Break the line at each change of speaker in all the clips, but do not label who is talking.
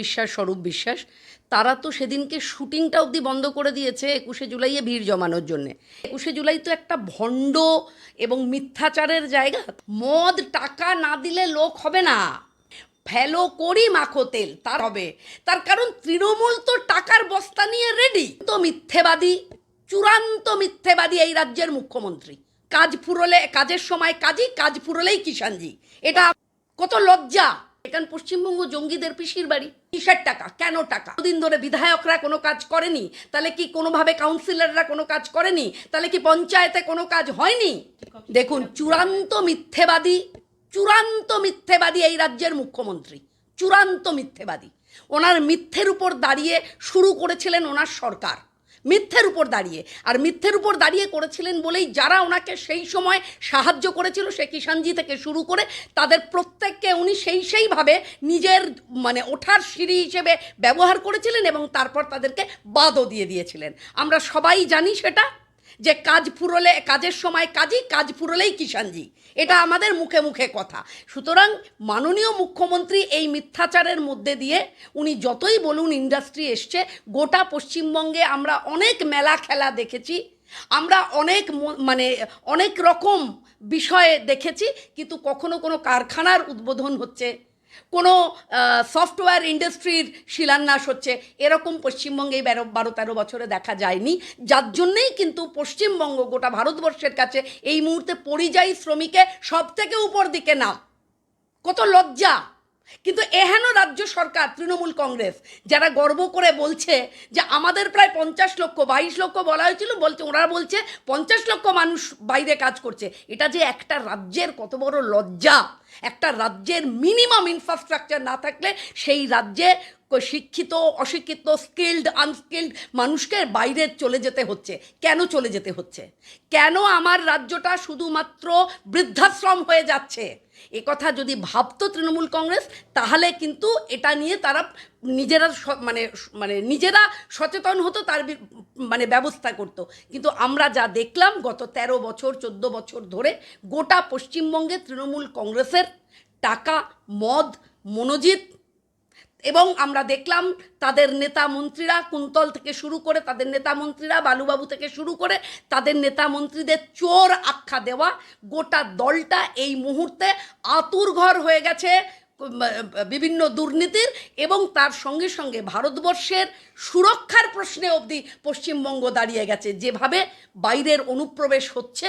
বিশ্বাস, স্বরূপ বিশ্বাস, তারা তো সেদিনকে শুটিংটা অবধি বন্ধ করে দিয়েছে একুশে জুলাইয়ে ভিড় জমানোর জন্যে। একুশে জুলাই তো একটা ভণ্ড এবং মিথ্যাচারের জায়গা। মদ, টাকা না দিলে লোক হবে না। ফেলো করি মাখো তেল, তার হবে। তার কারণ তৃণমূল তো টাকার বস্তা নিয়ে রেডি তো মিথ্যেবাদী, চূড়ান্ত মিথ্যেবাদী এই রাজ্যের মুখ্যমন্ত্রী। কাজ ফুরলে, কাজের সময় কাজই, কাজ ফুরলেই কিষানজি এটা কত লজ্জা। এখান পশ্চিমবঙ্গ জঙ্গিদের পিসির বাড়ি। কিসের টাকা? কেন টাকা? দিন ধরে বিধায়করা কোনো কাজ করেনি। তাহলে কি কোনোভাবে কাউন্সিলররা কোনো কাজ করেনি? তাহলে কি পঞ্চায়েতে কোনো কাজ হয়নি? দেখুন, চূড়ান্ত মিথ্যেবাদী চূড়ান্ত মিথ্যেবাদী এই রাজ্যের মুখ্যমন্ত্রী। চূড়ান্ত মিথ্যেবাদী। ওনার মিথ্যের উপর দাঁড়িয়ে শুরু করেছিলেন ওনার সরকার। মিথ্যের উপর দাঁড়িয়ে। আর মিথ্যের উপর দাঁড়িয়ে করেছিলেন বলেই যারা ওনাকে সেই সময় সাহায্য করেছিল, সে কিষাণজি থেকে শুরু করে তাদের প্রত্যেককে উনি সেই সেইভাবে নিজের মানে ওঠার সিঁড়ি হিসেবে ব্যবহার করেছিলেন এবং তারপর তাদেরকে বাদও দিয়ে দিয়েছিলেন। আমরা সবাই জানি সেটা। যে কাজ ফুরলে, কাজের সময় কাজই, কাজ ফুরলেই কিষাণজি। এটা আমাদের মুখে মুখে কথা। সুতরাং মাননীয় মুখ্যমন্ত্রী এই মিথ্যাচারের মধ্যে দিয়ে উনি যতই বলুন ইন্ডাস্ট্রি এসছে, গোটা পশ্চিমবঙ্গে আমরা অনেক মেলা খেলা দেখেছি, আমরা অনেক মানে অনেক রকম বিষয়ে দেখেছি, কিন্তু কখনো কোনো কারখানার উদ্বোধন হচ্ছে কোনো সফটওয়্যার ইন্ডাস্ট্রির শিলান্যাস হচ্ছে। এরকম পশ্চিমবঙ্গে এই বারো, তেরো বছরে দেখা যায়নি। যার জন্যেই কিন্তু পশ্চিমবঙ্গ গোটা ভারতবর্ষের কাছে এই মুহূর্তে পরিযায়ী শ্রমিকে সব থেকে উপর দিকে না। কত লজ্জা! কিন্তু এহেন রাজ্য সরকার, তৃণমূল কংগ্রেস, যারা গর্ব করে বলছে যে আমাদের প্রায় পঞ্চাশ লক্ষ, বাইশ লক্ষ বলা হয়েছিল, বলছে, ওরা বলছে পঞ্চাশ লক্ষ মানুষ বাইরে কাজ করছে। এটা যে একটা রাজ্যের কত বড় লজ্জা! একটা রাজ্যের মিনিমাম ইনফ্রাস্ট্রাকচার না থাকলে সেই রাজ্যে শিক্ষিত, অশিক্ষিত স্কিল্ড আনস্কিল্ড মানুষকে বাইরে চলে যেতে হচ্ছে। কেন চলে যেতে হচ্ছে? কেন আমার রাজ্যটা শুধুমাত্র বৃদ্ধাশ্রম হয়ে যাচ্ছে? এ কথা যদি ভাবতো তৃণমূল কংগ্রেস, তাহলে কিন্তু এটা নিয়ে তারা নিজেরা মানে মানে নিজেরা সচেতন হতো, তার মানে ব্যবস্থা করতো। কিন্তু আমরা যা দেখলাম গত ১৩ বছর, চোদ্দ বছর ধরে, গোটা পশ্চিমবঙ্গে তৃণমূল কংগ্রেসের টাকা, মদ, মনোজিৎ এবং আমরা দেখলাম তাদের নেতা মন্ত্রীরা কুন্তল থেকে শুরু করে, তাদের নেতা মন্ত্রীরা বালুবাবু থেকে শুরু করে, তাদের নেতা মন্ত্রীদের চোর আখ্যা দেওয়া গোটা দলটা এই মুহূর্তে আতুর ঘর হয়ে গেছে। বিভিন্ন দুর্নীতির এবং তার সঙ্গে সঙ্গে ভারতবর্ষের সুরক্ষার প্রশ্নে অবধি পশ্চিমবঙ্গ দাঁড়িয়ে গেছে। যেভাবে বাইরের অনুপ্রবেশ হচ্ছে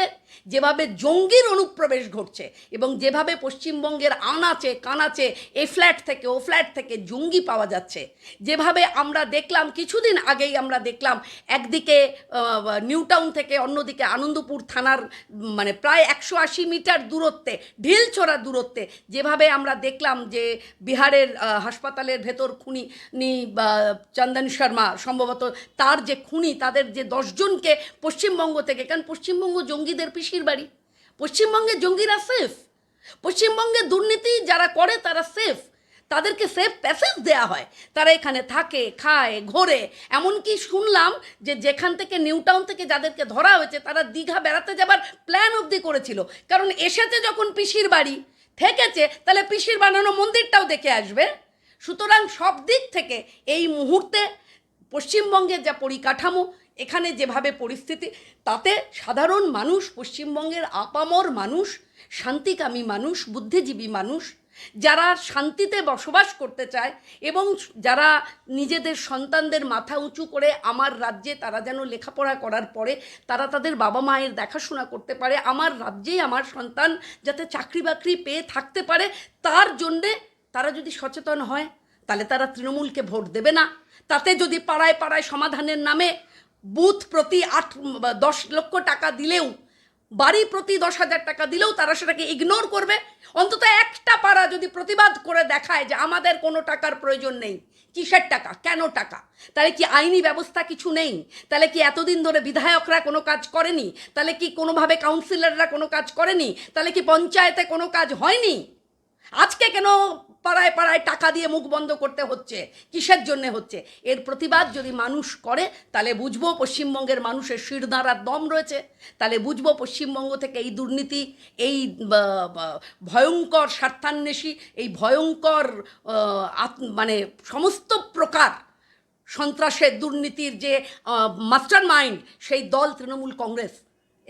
যেভাবে জঙ্গির অনুপ্রবেশ ঘটছে এবং যেভাবে পশ্চিমবঙ্গের আনাচে কানাচে এ ফ্ল্যাট থেকে, ও ফ্ল্যাট থেকে জঙ্গি পাওয়া যাচ্ছে। যেভাবে আমরা দেখলাম, কিছুদিন আগেই আমরা দেখলাম, একদিকে নিউ টাউন থেকে অন্যদিকে আনন্দপুর থানার মানে প্রায় একশো আশি মিটার দূরত্বে ঢিলছোড়া দূরত্বে, যেভাবে আমরা দেখলাম যে বিহারের হাসপাতালের ভেতর খুনি, নি চন্দন শর্মা সম্ভবত তার যে খুনি, তাদের যে দশজনকে পশ্চিমবঙ্গ থেকে, কারণ পশ্চিমবঙ্গ জঙ্গিদের পিসির বাড়ি। পশ্চিমবঙ্গে জঙ্গিরা সেফ পশ্চিমবঙ্গে দুর্নীতি যারা করে, তারা সেফ তাদেরকে সেফ প্যাসেজ দেওয়া হয়। তারা এখানে থাকে, খায়, ঘোরে। এমনকি শুনলাম যে যেখান থেকে নিউ টাউন থেকে যাদেরকে ধরা হয়েছে, তারা দীঘা বেড়াতে যাবার প্ল্যান অবধি করেছিল। কারণ এসেছে যখন পিসির বাড়ি, থেকেছে, তাহলে পিসির বানানো মন্দিরটাও দেখে আসবে। সুতরাং সব দিক থেকে এই মুহূর্তে পশ্চিমবঙ্গের যা পরিকাঠামো এখানে যেভাবে পরিস্থিতি, তাতে সাধারণ মানুষ, পশ্চিমবঙ্গের আপামর মানুষ, শান্তিকামী মানুষ, বুদ্ধিজীবী মানুষ, যারা শান্তিতে বসবাস করতে চায় এবং যারা নিজেদের সন্তানদের মাথা উঁচু করে আমার রাজ্যে তারা যেন লেখাপড়া করার পরে তারা তাদের বাবা মায়ের দেখাশোনা করতে পারে, আমার রাজ্যেই আমার সন্তান যাতে চাকরি বাকরি পেয়ে থাকতে পারে, তার জন্যে তারা যদি সচেতন হয়, তাহলে তারা তৃণমূলকে ভোট দেবে না। তাতে যদি পাড়ায় পাড়ায় সমাধানের নামে বুথ প্রতি আট, দশ লক্ষ টাকা দিলেও, বাড়ি প্রতি দশ হাজার টাকা দিলেও তারা সেটাকে ইগনোর করবে। অন্তত একটা পাড়া যদি প্রতিবাদ করে দেখায় যে আমাদের কোনো টাকার প্রয়োজন নেই, কিসের টাকা, কেন টাকা? তাহলে কি আইনি ব্যবস্থা কিছু নেই? তাহলে কি এতদিন ধরে বিধায়করা কোনো কাজ করেনি? তাহলে কি কোনোভাবে কাউন্সিলররা কোনো কাজ করেনি? তাহলে কি পঞ্চায়েতে কোনো কাজ হয়নি? আজকে কেন পাড়ায় পাড়ায় টাকা দিয়ে মুখ বন্ধ করতে হচ্ছে? কিসের জন্যে হচ্ছে? এর প্রতিবাদ যদি মানুষ করে, তাহলে বুঝব পশ্চিমবঙ্গের মানুষের শিরদাঁড়ার দম রয়েছে। তাহলে বুঝব পশ্চিমবঙ্গ থেকে এই দুর্নীতি, এই ভয়ঙ্কর স্বার্থান্বেষী, এই ভয়ঙ্কর মানে সমস্ত প্রকার সন্ত্রাসের দুর্নীতির যে মাস্টার মাইন্ড সেই দল তৃণমূল কংগ্রেস।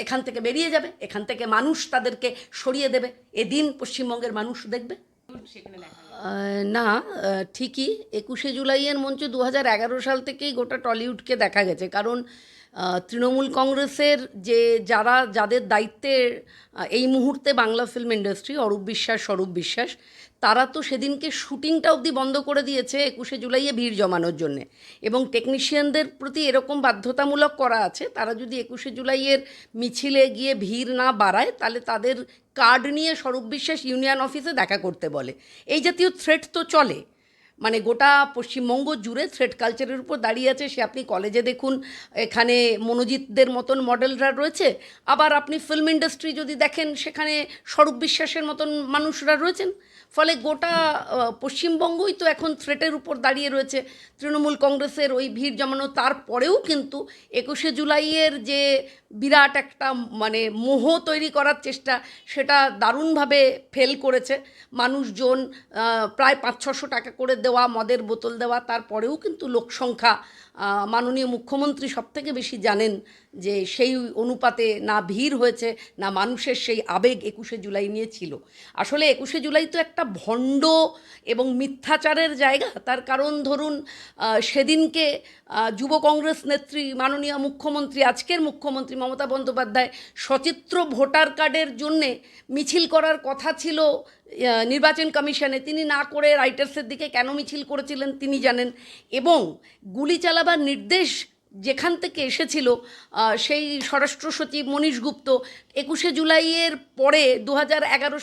এখান থেকে বেরিয়ে যাবে, এখান থেকে মানুষ তাদেরকে সরিয়ে দেবে। এদিন পশ্চিমবঙ্গের মানুষ দেখবে। না ঠিকই একুশে জুলাইয়ের মঞ্চ দু হাজার এগারো সাল থেকেই গোটা টলিউডকে দেখা গেছে। কারণ তৃণমূল কংগ্রেসের যে যারা, যাদের দায়িত্বে এই মুহূর্তে বাংলা ফিল্ম ইন্ডাস্ট্রি অরূপ বিশ্বাস, স্বরূপ বিশ্বাস, তারা তো সেদিনকে শুটিংটা অবধি বন্ধ করে দিয়েছে একুশে জুলাইয়ে ভিড় জমানোর জন্যে। এবং টেকনিশিয়ানদের প্রতি এরকম বাধ্যতামূলক করা আছে, তারা যদি একুশে জুলাইয়ের মিছিলে গিয়ে ভিড় না বাড়ায়, তাহলে তাদের কার্ড নিয়ে স্বরূপ বিশ্বাস ইউনিয়ন অফিসে দেখা করতে বলে। এই জাতীয় থ্রেট তো চলে। মানে গোটা পশ্চিমবঙ্গ জুড়ে থ্রেড কালচারের উপর দাঁড়িয়ে আছে। সে আপনি কলেজে দেখুন, এখানে মনোজিতদের মতন মডেলরা রয়েছে। আবার আপনি ফিল্ম ইন্ডাস্ট্রি যদি দেখেন, সেখানে স্বরূপ বিশ্বাসের মতন মানুষরা রয়েছেন। ফলে গোটা পশ্চিমবঙ্গই তো এখন থ্রেটের উপর দাঁড়িয়ে রয়েছে। তৃণমূল কংগ্রেসের ওই ভিড় জমানো, তারপরেও কিন্তু একুশে জুলাইয়ের যে বিরাট একটা মানে মোহ তৈরি করার চেষ্টা, সেটা দারুণভাবে ফেল করেছে। মানুষজন প্রায় পাঁচ ছশো টাকা করে দেওয়া, মদের বোতল দেওয়া, তারপরেও কিন্তু লোকসংখ্যা মাননীয় মুখ্যমন্ত্রী সবথেকে বেশি জানেন যে সেই অনুপাতে না ভিড় হয়েছে, না মানুষের সেই আবেগ একুশে জুলাই নিয়ে ছিল। আসলে একুশে জুলাই তো একটা ভণ্ড এবং মিথ্যাচারের জায়গা। তার কারণ ধরুন সেদিনকে যুব কংগ্রেস নেত্রী, মাননীয় মুখ্যমন্ত্রী, আজকের মুখ্যমন্ত্রী মমতা বন্দ্যোপাধ্যায় সচিত্র ভোটার কার্ডের জন্যে মিছিল করার কথা ছিল নির্বাচন কমিশনে তিনি না করে রাইটার্সের দিকে কেন মিছিল করেছিলেন তিনি জানেন। এবং গুলি চালাবার নির্দেশ যেখান থেকে এসেছিল সেই স্বরাষ্ট্র সচিব মনীশ গুপ্ত একুশে জুলাইয়ের পরে দু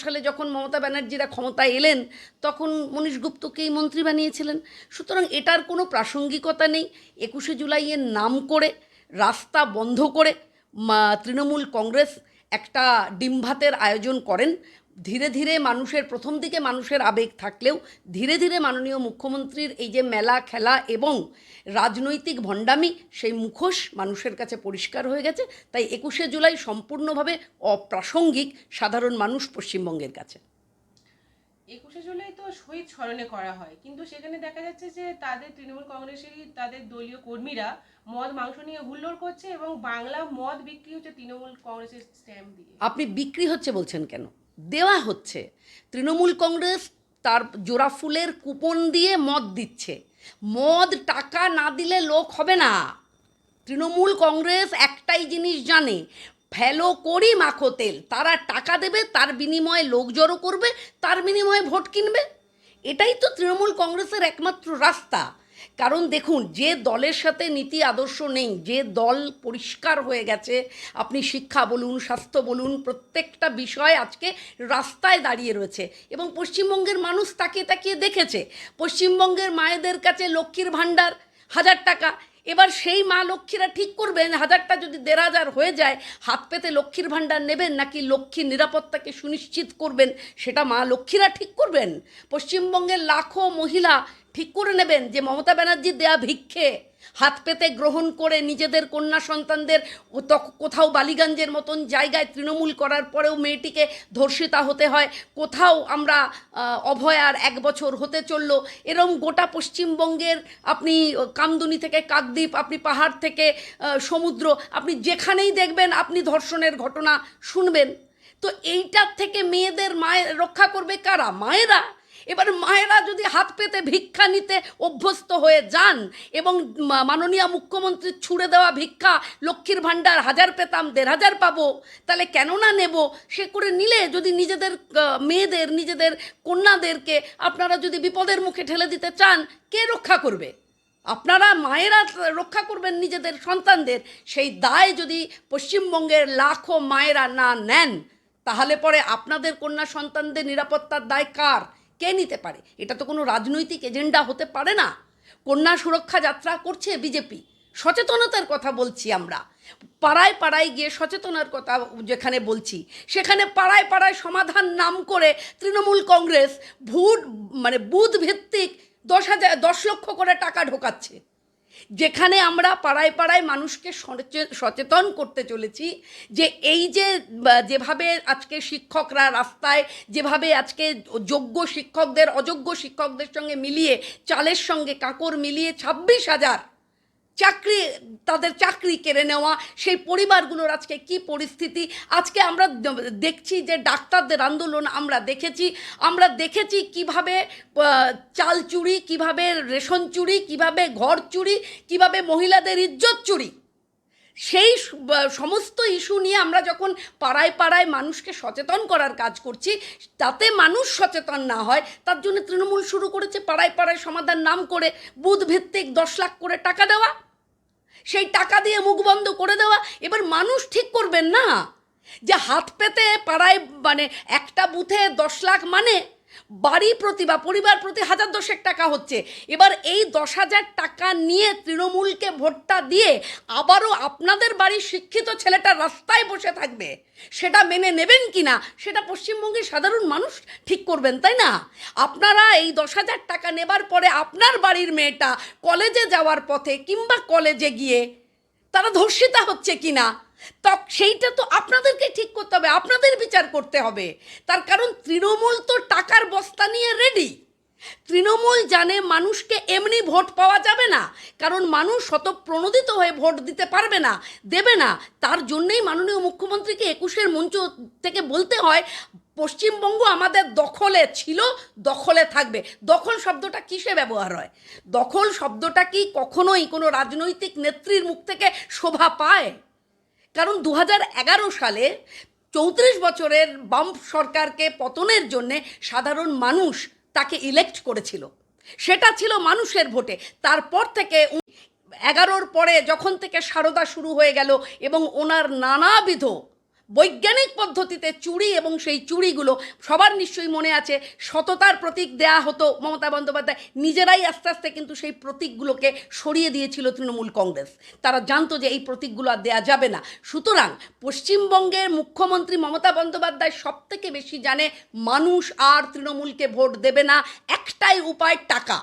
সালে যখন মমতা ব্যানার্জিরা ক্ষমতায় এলেন, তখন মনীশ গুপ্তকেই মন্ত্রী বানিয়েছিলেন। সুতরাং এটার কোনো প্রাসঙ্গিকতা নেই। একুশে জুলাইয়ের নাম করে, রাস্তা বন্ধ করে তৃণমূল কংগ্রেস একটা ডিমভাতের আয়োজন করেন। ধীরে ধীরে মানুষের প্রথম দিকে মানুষের আবেগ থাকলেও ধীরে ধীরে মাননীয় মুখ্যমন্ত্রীর এই যে মেলা খেলা এবং রাজনৈতিক ভণ্ডামি সেই মুখোশ মানুষের কাছে পরিষ্কার হয়ে গেছে। তাই একুশে জুলাই সম্পূর্ণভাবে অপ্রাসঙ্গিক সাধারণ মানুষ পশ্চিমবঙ্গের কাছে।
একুশে জুলাই তো শহীদ স্মরণে করা হয়। কিন্তু সেখানে দেখা যাচ্ছে যে তাদের তৃণমূল কংগ্রেসেরই তাদের দলীয় কর্মীরা মদ মাংস নিয়ে হুল্লোড় করছে এবং বাংলা মদ বিক্রি হচ্ছে তৃণমূল কংগ্রেসের স্ট্যাম্প দিয়ে।
আপনি বিক্রি হচ্ছে বলছেন কেন? দেওয়া হচ্ছে। তৃণমূল কংগ্রেস তার জোড়া ফুলের কুপন দিয়ে মদ দিচ্ছে। মদ টাকা না দিলে লোক হবে না। তৃণমূল কংগ্রেস একটাই জিনিস জানে, ফেলো করি মাখো তেল। তারা টাকা দেবে, তার বিনিময়ে লোক জড়ো করবে, তার বিনিময়ে ভোট কিনবে। এটাই তো তৃণমূল কংগ্রেসের একমাত্র রাস্তা। কারণ দেখুন, যে দলের সাথে নীতি আদর্শ নেই, যে দল পরিষ্কার হয়ে গেছে, আপনি শিক্ষা বলুন, স্বাস্থ্য বলুন, প্রত্যেকটা বিষয় আজকে রাস্তায় দাঁড়িয়ে রয়েছে। এবং পশ্চিমবঙ্গের মানুষ তাকিয়ে তাকিয়ে দেখেছে, পশ্চিমবঙ্গের মায়েদের কাছে লক্ষ্মীর ভাণ্ডার হাজার টাকা এবার সেই মা লক্ষ্মীরা ঠিক করবেন, হাজারটা যদি দেড় হাজার হয়ে যায়, হাত পেতে লক্ষ্মীর ভাণ্ডার নেবেন নাকি লক্ষ্মীর নিরাপত্তাকে সুনিশ্চিত করবেন, সেটা মা লক্ষ্মীরা ঠিক করবেন। পশ্চিমবঙ্গের লাখো মহিলা ঠিক করে নেবেন যে মমতা ব্যানার্জি দেয়া ভিক্ষে। হাত পেতে গ্রহণ করে নিজেদের কন্যা সন্তানদের কোথাও বালিগঞ্জের মতন জায়গায় তৃণমূল করার পরেও মেয়েটিকে ধর্ষিতা হতে হয়। কোথাও আমরা অভয়ার এক বছর হতে চলল। এরম গোটা পশ্চিমবঙ্গের আপনি কামদুনি থেকে কাকদ্বীপ, আপনি পাহাড় থেকে সমুদ্র, আপনি যেখানেই দেখবেন আপনি ধর্ষণের ঘটনা শুনবেন। তো এইটার থেকে মেয়েদের মায়ের রক্ষা করবে কারা? মায়েরা? এবার মায়েরা যদি হাত পেতে ভিক্ষা নিতে অভ্যস্ত হয়ে যান এবং মাননীয় মুখ্যমন্ত্রীর ছুড়ে দেওয়া ভিক্ষা লক্ষ্মীর ভাণ্ডার হাজার পেতাম, দেড় হাজার পাবো, তাহলে কেন না নেব? সে করে নিলে যদি নিজেদের মেয়েদের, নিজেদের কন্যাদেরকে আপনারা যদি বিপদের মুখে ঠেলে দিতে চান, কে রক্ষা করবে? আপনারা মায়েরা রক্ষা করবেন নিজেদের সন্তানদের। সেই দায় যদি পশ্চিমবঙ্গের লাখো মায়েরা না নেন, তাহলে পরে আপনাদের কন্যা সন্তানদের নিরাপত্তার দায় কার? নিতে পারে? এটা তো কোনো রাজনৈতিক এজেন্ডা হতে পারে না। কন্যা সুরক্ষা যাত্রা করছে বিজেপি। সচেতনতার কথা বলছি আমরা। পাড়ায় পাড়ায় গিয়ে সচেতনার কথা যেখানে বলছি, সেখানে পাড়ায় পাড়ায় সমাধান নাম করে তৃণমূল কংগ্রেস ভুট মানে বুধ ভিত্তিক দশ হাজার, দশ লক্ষ করে টাকা ঢোকাচ্ছে। যেখানে আমরা পাড়ায় পাড়ায় মানুষকে সচে- সচেতন করতে চলেছি যে এই যে যেভাবে আজকে শিক্ষকরা রাস্তায়, যেভাবে আজকে যোগ্য শিক্ষকদের, অযোগ্য শিক্ষকদের সঙ্গে মিলিয়ে চালের সঙ্গে কাকর মিলিয়ে ছাব্বিশ হাজার চাকরি, তাদের চাকরি কেড়ে নেওয়া, সেই পরিবারগুলোর আজকে কি পরিস্থিতি? আজকে আমরা দেখছি যে ডাক্তারদের আন্দোলন আমরা দেখেছি। আমরা দেখেছি কীভাবে চাল চুরি, কীভাবে রেশন চুরি, কীভাবে ঘর চুরি, কীভাবে মহিলাদের ইজ্জত চুরি। সেই সমস্ত ইস্যু নিয়ে আমরা যখন পাড়ায় পাড়ায় মানুষকে সচেতন করার কাজ করছি, তাতে মানুষ সচেতন না হয়, তার জন্য তৃণমূল শুরু করেছে পাড়ায় পাড়ায় সমাধান নাম করে বুথ ভিত্তিক দশ লাখ করে টাকা দেওয়া। সেই টাকা দিয়ে মুখ বন্ধ করে দেওয়া। এবার মানুষ ঠিক করবেন না যে হাত পেতে পাড়ায় মানে একটা বুথে দশ লাখ মানে বাড়ি প্রতি বা পরিবার প্রতি হাজার দশেক টাকা হচ্ছে। এবার এই দশ হাজার টাকা নিয়ে তৃণমূলকে ভোটটা দিয়ে আবারও আপনাদের বাড়ির শিক্ষিত ছেলেটা রাস্তায় বসে থাকবে। সেটা মেনে নেবেন কি না, সেটা পশ্চিমবঙ্গের সাধারণ মানুষ ঠিক করবেন, তাই না? আপনারা এই দশ হাজার টাকা নেবার পরে আপনার বাড়ির মেয়েটা কলেজে যাওয়ার পথে কিংবা কলেজে গিয়ে তারা ধর্ষিতা হচ্ছে কি না? তা সেইটা তো আপনাদেরকে ঠিক করতে হবে, আপনাদের বিচার করতে হবে। তার কারণ তৃণমূল তো টাকার বস্তা নিয়ে রেডি তৃণমূল জানে মানুষকে এমনি ভোট পাওয়া যাবে না, কারণ মানুষ শত প্রণোদিত হয়ে ভোট দিতে পারবে না, দেবে না। তার জন্যেই মাননীয় মুখ্যমন্ত্রীকে একুশের মঞ্চ থেকে বলতে হয়, পশ্চিমবঙ্গ আমাদের দখলে ছিল, দখলে থাকবে। দখল শব্দটা কিসে ব্যবহার হয়? দখল শব্দটা কি কখনোই কোনো রাজনৈতিক নেত্রীর মুখ থেকে শোভা পায়? কারণ দু সালে চৌত্রিশ বছরের বাম্প সরকারকে পতনের জন্যে সাধারণ মানুষ তাকে ইলেক্ট করেছিল। সেটা ছিল মানুষের ভোটে। তারপর থেকে এগারোর পরে যখন থেকে সারদা শুরু হয়ে গেল এবং ওনার নানাবিধ বৈজ্ঞানিক পদ্ধতিতে চুরি এবং সেই চুরিগুলো সবার নিশ্চয়ই মনে আছে। সততার প্রতীক দেয়া হতো মমতা বন্দ্যোপাধ্যায়। নিজেরাই আস্তে আস্তে কিন্তু সেই প্রতীকগুলোকে সরিয়ে দিয়েছিল তৃণমূল কংগ্রেস। তারা জানতো যে এই প্রতীকগুলো আর দেওয়া যাবে না। সুতরাং পশ্চিমবঙ্গের মুখ্যমন্ত্রী মমতা বন্দ্যোপাধ্যায় সব থেকে বেশি জানে, মানুষ আর তৃণমূলকে ভোট দেবে না, একটাই উপায় টাকা।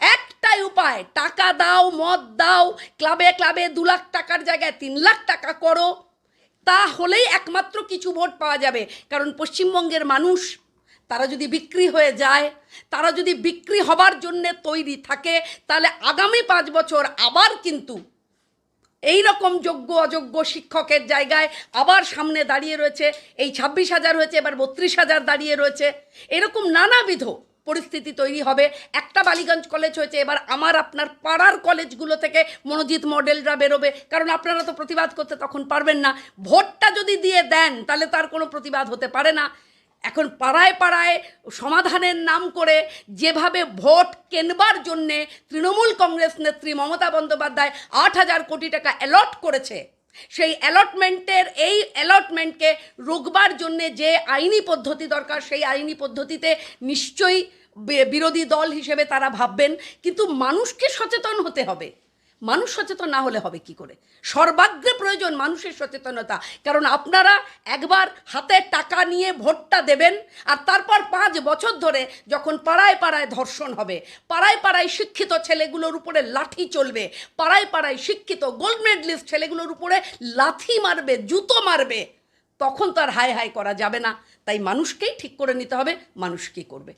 একটাই উপায়, টাকা দাও, মদ দাও, ক্লাবে ক্লাবে দু লাখ টাকার জায়গায় তিন লাখ টাকা করো। তাহলেই একমাত্র কিছু ভোট পাওয়া যাবে। কারণ পশ্চিমবঙ্গের মানুষ, তারা যদি বিক্রি হয়ে যায়, তারা যদি বিক্রি হবার জন্য তৈরি থাকে, তাহলে আগামী পাঁচ বছর আবার কিন্তু এই রকম যোগ্য, অযোগ্য শিক্ষকের জায়গায় আবার সামনে দাঁড়িয়ে রয়েছে। এই ছাব্বিশ হাজার হয়েছে, এবার বত্রিশ হাজার দাঁড়িয়ে রয়েছে। এরকম নানাবিধ পরিস্থিতি তৈরি হবে। একটা বালিগঞ্জ কলেজ হয়েছে, এবার আমার আপনার পাড়ার কলেজগুলো থেকে মনোজিৎ মডেলরা বেরোবে। কারণ আপনারা তো প্রতিবাদ করতে তখন পারবেন না। ভোটটা যদি দিয়ে দেন, তাহলে তার কোনো প্রতিবাদ হতে পারে না। এখন পাড়ায় পাড়ায় সমাধানের নাম করে যেভাবে ভোট কেনবার জন্যে তৃণমূল কংগ্রেস নেত্রী মমতা বন্দ্যোপাধ্যায় আট হাজার কোটি টাকা অ্যালট করেছে সেই অ্যালটমেন্টের এই অ্যালটমেন্টকে রোগবার জন্যে যে আইনি পদ্ধতি দরকার, সেই আইনি পদ্ধতিতে নিশ্চয়ই বিরোধী দল হিসেবে তারা ভাববেন, কিন্তু মানুষকে সচেতন হতে হবে। মানুষ সচেতন না হলে হবে কি করে? সর্বাগ্রে প্রয়োজন মানুষের সচেতনতা। কারণ আপনারা একবার হাতে টাকা নিয়ে ভোটটা দেবেন, আর তারপর পাঁচ বছর ধরে যখন পাড়ায় পাড়ায় ধর্ষণ হবে, পাড়ায় পাড়ায় শিক্ষিত ছেলেগুলোর উপরে লাঠি চলবে, পাড়ায় পাড়ায় শিক্ষিত গোল্ড মেডলিস্ট ছেলেগুলোর উপরে লাথি মারবে, জুতো মারবে, তখন তো আর হাই হাই করা যাবে না। তাই মানুষকেই ঠিক করে নিতে হবে, মানুষ কী করবে?